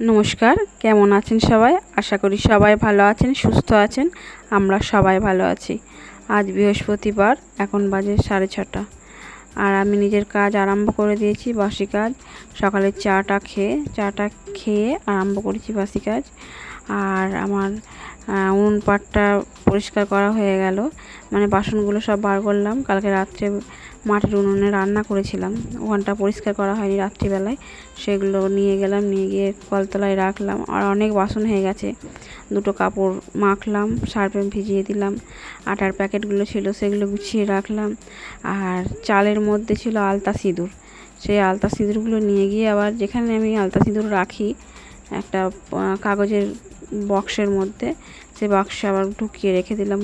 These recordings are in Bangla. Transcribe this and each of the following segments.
নমস্কার, কেমন আছেন সবাই? আশা করি সবাই ভালো আছেন, সুস্থ আছেন, আমরা সবাই ভালো আছি। আজ বৃহস্পতিবার, এখন বাজে সাড়ে ছটা। আর আমি নিজের কাজ আরম্ভ করে দিয়েছি, বাসি কাজ। সকালে চাটা খেয়ে চাটা খেয়ে আরম্ভ করেছি বাসি কাজ। আর আমার উনুন পাটটা পরিষ্কার করা হয়ে গেল। মানে বাসনগুলো সব বার করলাম। কালকে রাত্রে মাটির উনুনে রান্না করেছিলাম। ওখানটা পরিষ্কার করা হয়নি রাত্রিবেলায়। সেগুলো নিয়ে গেলাম, নিয়ে গিয়ে কলতলায় রাখলাম। আর অনেক বাসন হয়ে গেছে। দুটো কাপড় মাখলাম, সার্ফে ভিজিয়ে দিলাম। আটার প্যাকেটগুলো ছিল, সেগুলো গুছিয়ে রাখলাম। আর চালের মধ্যে ছিল আলতা সিঁদুর। সেই আলতা সিঁদুরগুলো নিয়ে গিয়ে আবার যেখানে আমি আলতা সিঁদুর রাখি, একটা কাগজের বক্সের মধ্যে, সে বাক্সে আবার ঢুকিয়ে রেখে দিলাম,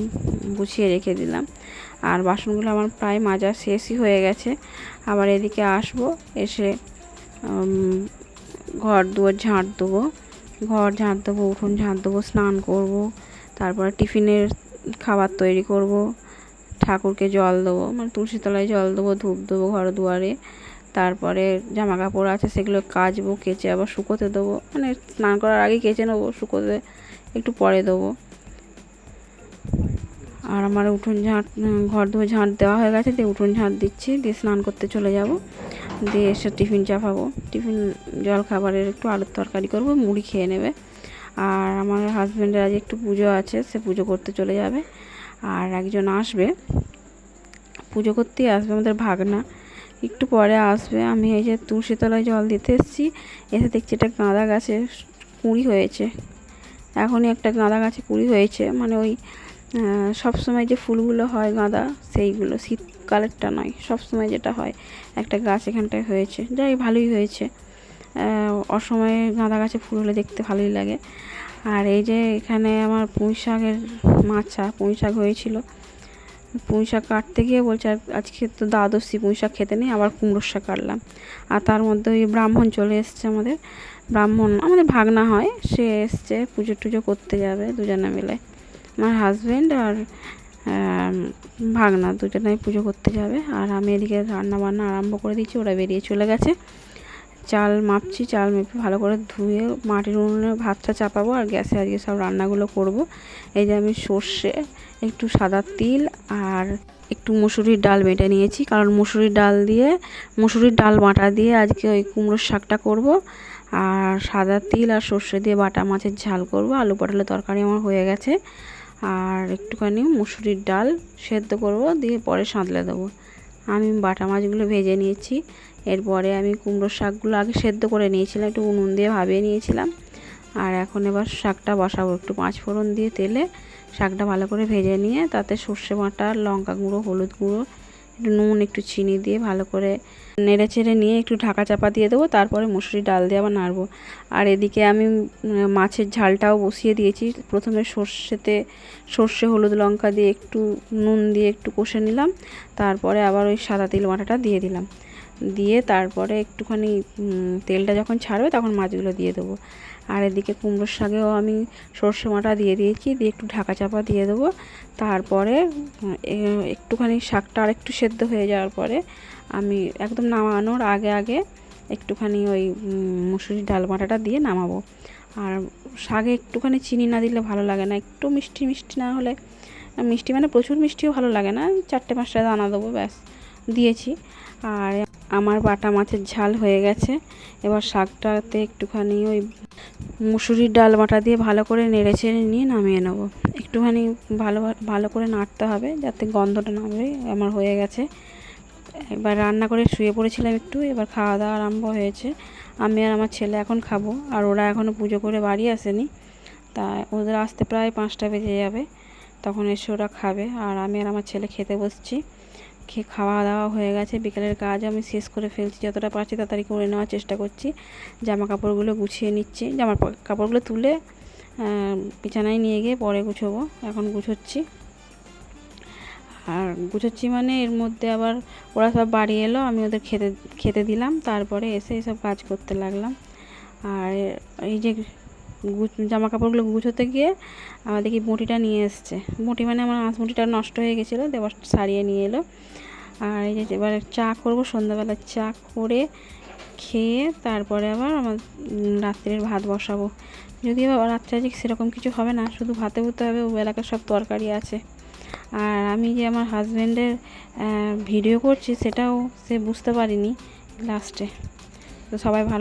গুছিয়ে রেখে দিলাম। আর বাসনগুলো আমার প্রায় মাজা শেষই হয়ে গেছে। আবার এদিকে আসব, এসে ঘর দুয়ার ঝাঁট দেবো ঘর ঝাঁট দেবো উঠোন ঝাঁট দেবো স্নান করব। তারপরে টিফিনের খাবার তৈরি করব। ঠাকুরকে জল দেবো মানে তুলসী তলায় জল দেবো, ধূপ দেবো ঘর দুয়ারে। তারপরে জামা কাপড় আছে, সেগুলো কাচবো, কেচে আবার শুকোতে দেবো। মানে স্নান করার আগে কেচে নেব, শুকোতে একটু পরে দেবো। আর আমার উঠোন ঝাঁট ঘর ধুয়ে ঝাঁট দেওয়া হয়ে গেছে, দিয়ে উঠোন ঝাঁট দিচ্ছি, দিয়ে স্নান করতে চলে যাব। দিয়ে এসে টিফিন চাপাবো। টিফিন জল খাবারের একটু আলুর তরকারি করব, মুড়ি খেয়ে নেবে। আর আমার হাজব্যান্ডের আজ একটু পুজো আছে, সে পুজো করতে চলে যাবে। আর একজন আসবে। পুজো করতেই আসবে আমাদের ভাগনা। একটু পরে আসবে। আমি এই যে তুলসীতলায় জল দিতে এসেছি। এসে দেখছি একটা গাঁদা গাছে কুঁড়ি হয়েছে। এখনই একটা গাঁদা গাছে কুঁড়ি হয়েছে। মানে ওই সব সময় যে ফুলগুলো হয় গাঁদা, সেইগুলো শীতকালেরটা নয় সব সময় যেটা হয় একটা গাছ এখানটায় হয়েছে। যাই ভালোই হয়েছে। অসময়ে গাঁদা গাছে ফুল হলে দেখতে ভালোই লাগে। আর এই যে এখানে আমার পুঁই শাকের মাছা পুঁই শাক হয়েছিল। পুঁই শাক কাটতে গিয়ে বলছে আজকে তো দ্বাদশী, পুঁই শাক খেতে নেই, আবার কুমড়োর শাক কাটলাম। আর তার মধ্যে ওই ব্রাহ্মণ চলে এসছে আমাদের। ব্রাহ্মণ, আমাদের ভাগনা হয়, সে এসছে, পুজো টুজো করতে যাবে দুজনে মিলে। আমার হাজব্যান্ড আর ভাগনা দুজনেই পুজো করতে যাবে। আর আমি এদিকে রান্না বান্না আরম্ভ করে দিচ্ছি, ওরা বেরিয়ে চলে গেছে। চাল মাপছি, চাল মেপে ভালো করে ধুয়ে মাটির উনুনে ভাতটা চাপাবো আর গ্যাসে আজকে সব রান্নাগুলো করব। এই যে আমি সর্ষে, একটু সাদা তিল আর একটু মুসুরির ডাল বেটে নিয়েছি। কারণ মুসুরির ডাল দিয়ে, মুসুরির ডাল বাটা দিয়ে আজকে ওই কুমড়োর শাকটা করব আর সাদা তিল আর সর্ষে দিয়ে বাটা মাছের ঝাল করব। আলু পটলের তরকারি আমার হয়ে গেছে। আর একটুখানি মুসুরির ডাল সেদ্ধ করব, দিয়ে পরে সাঁতলে দেবো। আমি বাটা মাছগুলো ভেজে নিয়েছি। এরপরে আমি কুমড়োর শাকগুলো আগে সেদ্ধ করে নিয়েছিলাম, একটু উনুন দিয়ে ভাবিয়ে নিয়েছিলাম। আর এখন এবার শাকটা বসাবো, একটু পাঁচ ফোড়ন দিয়ে তেলে শাকটা ভালো করে ভেজে নিয়ে তাতে সর্ষে বাটা, লঙ্কা গুঁড়ো, হলুদ গুঁড়ো একটু নুন, একটু চিনি দিয়ে ভালো করে নেড়ে চেড়ে নিয়ে একটু ঢাকা চাপা দিয়ে দেবো, তারপরে মুসুরি ডাল দিয়ে আবার নাড়বো। আর এদিকে আমি মাছের ঝালটাও বসিয়ে দিয়েছি। প্রথমে সর্ষেতে সর্ষে, হলুদ লঙ্কা দিয়ে একটু নুন দিয়ে একটু কষে নিলাম, তারপরে আবার ওই সাদা তিল বাটাটা দিয়ে দিলাম। দিয়ে তারপরে একটুখানি তেলটা যখন ছাড়বে তখন মাছগুলো দিয়ে দেবো। আর এদিকে কুমড়োর শাকেও আমি সর্ষে বাটা দিয়ে দিয়েছি, দিয়ে একটু ঢাকা চাপা দিয়ে দেবো। তারপরে একটুখানি শাকটা আর একটু সেদ্ধ হয়ে যাওয়ার পরে আমি একদম নামানোর আগে আগে একটুখানি ওই মুসুরির ডাল বাটাটা দিয়ে নামাবো। আর শাকে একটুখানি চিনি না দিলে ভালো লাগে না, একটু মিষ্টি মিষ্টি না হলে, মিষ্টি মানে প্রচুর মিষ্টিও ভালো লাগে না, চারটে পাঁচটা দানা দেবো ব্যাস, দিয়েছি। আর আমার বাটা মাছের ঝাল হয়ে গেছে। এবার শাকটাতে একটুখানি ওই মুসুরির ডাল বাটা দিয়ে ভালো করে নেড়ে চেড়ে নিয়ে নামিয়ে নেব। একটুখানি ভালো ভালো করে নাড়তে হবে যাতে গন্ধটা নামবে আমার হয়ে গেছে। এবার রান্না করে শুয়ে পড়েছিলাম একটু, এবার খাওয়া দাওয়া আরম্ভ হয়েছে। আমি আর আমার ছেলে এখন খাব, আর ওরা এখনও পুজো করে বাড়ি আসেনি। তা ওদের আসতে প্রায় পাঁচটা বেজে যাবে, তখন এসে ওরা খাবে, আর আমি আর আমার ছেলে খেতে বসছি। খেয়ে খাওয়া দাওয়া হয়ে গেছে। বিকেলের কাজ আমি শেষ করে ফেলছি। যতটা পারছি তাড়াতাড়ি করে নেওয়ার চেষ্টা করছি। জামা কাপড়গুলো গুছিয়ে নিচ্ছি। জামা কাপড়গুলো তুলে বিছানায় নিয়ে গিয়ে পরে গুছোবো। এখন গুছোচ্ছি। আর গুছোচ্ছি মানে এর মধ্যে আবার ওরা সব বাড়ি এলো, আমি ওদের খেতে খেতে দিলাম। তারপরে এসে এসব কাজ করতে লাগলাম। আর এই যে জামা কাপড়গুলো গুছোতে গিয়ে আমার দেখি বঁটিটা নিয়ে এসছে। বঁটি মানে আমার আঁশ বঁটিটা নষ্ট হয়ে গেছিল দেবার সারিয়ে নিয়ে এলো। আর এই যে এবারে চা করব, সন্ধ্যাবেলা চা করে খেয়ে তারপরে আবার আমার রাত্রের ভাত বসাবো। যদিও রাত্রে আজকে সেরকম কিছু হবে না, শুধু ভাতে হতে হবে, ও এলাকার সব তরকারি আছে। আর আমি যে আমার হাজব্যান্ডের ভিডিও করছি সেটাও সে বুঝতে পারিনি লাস্টে। তো সবাই ভালো